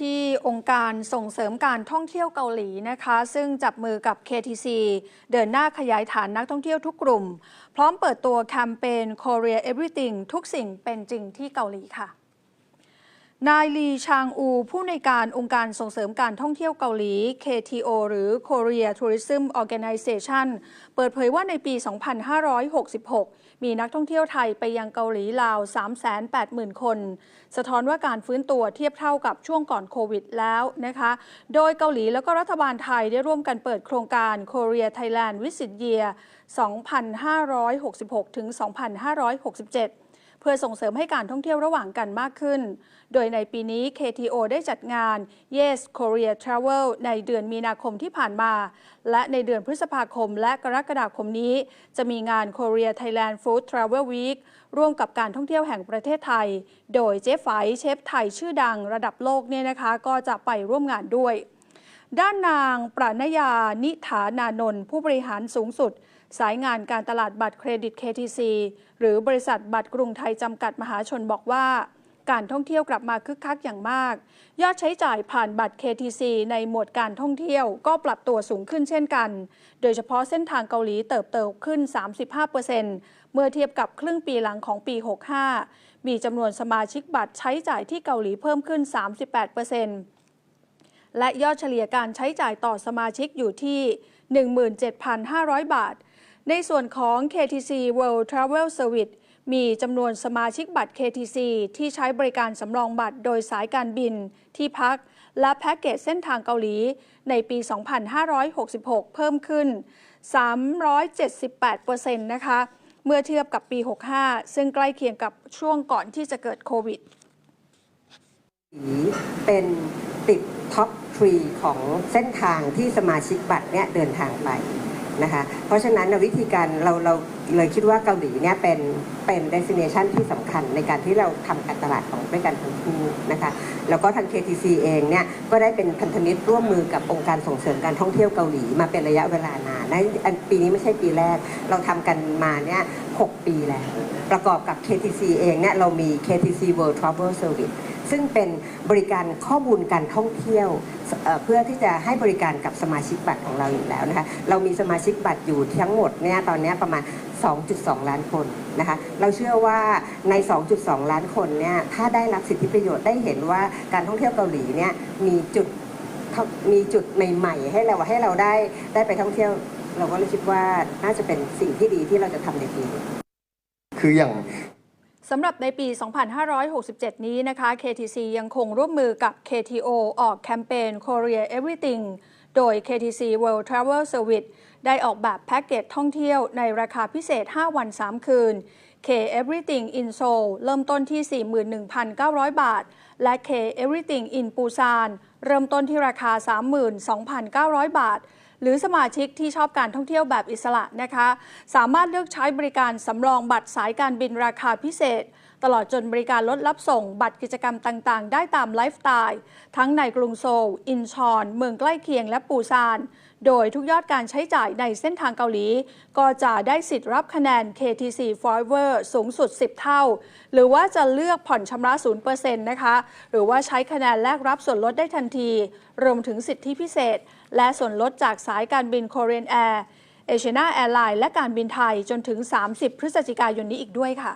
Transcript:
ที่องค์การส่งเสริมการท่องเที่ยวเกาหลีนะคะ ซึ่งจับมือกับ KTC เดินหน้าขยายฐานนักท่องเที่ยวทุกกลุ่ม พร้อมเปิดตัวแคมเปญ Korea Everything ทุกสิ่งเป็นจริงที่เกาหลีค่ะ นายลีชางอู ผู้ในการองค์การส่งเสริมการท่องเที่ยวเกาหลี KTO หรือ Korea Tourism Organization เปิดเผยว่าในปี 2566 มีนักท่องเที่ยวไทยไปยังเกาหลีราว 380,000 คน สะท้อนว่าการฟื้นตัวเทียบเท่ากับช่วงก่อนโควิดแล้วนะคะ โดยเกาหลีแล้วก็รัฐบาลไทยได้ร่วมกันเปิดโครงการ Korea Thailand Visit Year 2566 ถึง 2567 พื่อส่งเสริมให้การท่องเที่ยวระหว่างกันมากขึ้น โดยในปีนี้ KTO ได้จัดงาน Yes Korea Travel ในเดือนมีนาคมที่ผ่านมา และในเดือนพฤษภาคมและกรกฎาคมนี้ จะมีงาน Korea Thailand Food Travel Week ร่วมกับการท่องเที่ยวแห่งประเทศไทย โดยเจ๊ไฝเชฟไทยชื่อดังระดับโลกเนี่ยนะคะ ก็จะไปร่วมงานด้วย ด้านนางปรานยานิฐานานนท์ผู้บริหารสูงสุด สายงานการตลาดบัตรเครดิต KTC หรือบริษัทบัตรกรุงไทยจำกัดมหาชนบอกว่าการท่องเที่ยวกลับมาคึกคักอย่างมาก ยอดใช้จ่ายผ่านบัตร KTC ในหมวดการท่องเที่ยวก็ปรับตัวสูงขึ้นเช่นกัน โดยเฉพาะเส้นทางเกาหลีเติบโตขึ้น 35%เมื่อเทียบกับครึ่งปีหลังของปี 65 มีจำนวนสมาชิกบัตรใช้จ่ายที่เกาหลีเพิ่มขึ้น 38%และยอดเฉลี่ยการใช้จ่ายต่อสมาชิกอยู่ที่ 17,500 บาท ในส่วนของ KTC World Travel Service มีจำนวนสมาชิกบัตร KTC ที่ใช้บริการสำรองบัตรโดยสายการบิน ที่พัก และแพ็กเกจเส้นทางเกาหลี ในปี 2566 เพิ่มขึ้น 378%นะคะ เมื่อเทียบกับปี 65 ซึ่งใกล้เคียงกับช่วงก่อนที่จะเกิดโควิด เป็นติดท็อปทรีของเส้นทางที่สมาชิกบัตรเนี่ยเดินทางไป นะคะ เพราะฉะนั้นวิธีการเราเราเลยคิดว่าเกาหลีเนี่ยเป็นเป็น destination ที่สำคัญในการที่เราทำการตลาดของด้วยกันทั้งคู่นะคะ แล้วก็ทาง KTC เองเนี่ยก็ได้เป็นพันธมิตรร่วมมือกับองค์การส่งเสริมการท่องเที่ยวเกาหลีมาเป็นระยะเวลานานนะอันปีนี้ไม่ใช่ปีแรก เราทำกันมาเนี่ย6ปีแล้ว ประกอบกับ KTC เองเนี่ยเรามี KTC World Travel Service ซึ่งเป็นบริการข้อมูลการท่องเที่ยวเเพื่อที่จะให้บริการกับสมาชิกบัตรของเราอยู่แล้วนะคะเรามีสมาชิกบัตรอยู่ทั้งหมดเนี่ยตอนนี้ประมาณ 2.2 ล้านคนนะคะเราเชื่อว่าใน 2.2 ล้านคนเนี่ยถ้าได้รับสิทธิประโยชน์ได้เห็นว่าการท่องเที่ยวเกาหลีเนี่ยมีจุดมีจุดใหม่ๆให้เราให้เราได้ได้ไปท่องเที่ยว เราก็เลยคิดว่าน่าจะเป็นสิ่งที่ดีที่เราจะทำในปีนี้คืออย่าง สำหรับในปี 2567 นี้นะคะ KTC ยังคงร่วมมือกับ KTO ออกแคมเปญ Korea Everything โดย KTC World Travel Service ได้ออกแบบแพ็กเกจท่องเที่ยวในราคาพิเศษ 5 วัน 3 คืน K Everything in Seoul เริ่มต้นที่ 41,900 บาท และ K Everything in Busan เริ่มต้นที่ราคา 32,900 บาท หรือสมาชิกที่ชอบการท่องเที่ยวแบบอิสระนะคะ สามารถเลือกใช้บริการสำรองบัตรสายการบินราคาพิเศษ ตลอดจนบริการลดรับส่งบัตรกิจกรรมต่างๆ ได้ตามไลฟ์สไตล์ ทั้งในกรุงโซล อินชอน เมืองใกล้เคียงและปูซาน โดยทุกยอดการใช้จ่ายในเส้นทางเกาหลี ก็จะได้สิทธิ์รับคะแนน KTC Forever สูงสุด 10 เท่า หรือว่าจะเลือกผ่อนชำระ 0%นะคะ หรือว่าใช้คะแนนแลกรับส่วนลดได้ทันที รวมถึงสิทธิพิเศษ และส่วนลดจากสายการบิน Korean Air เอเชียนาแอร์ไลน์และการบินไทยจนถึง 30 พฤศจิกายนนี้อีกด้วยค่ะ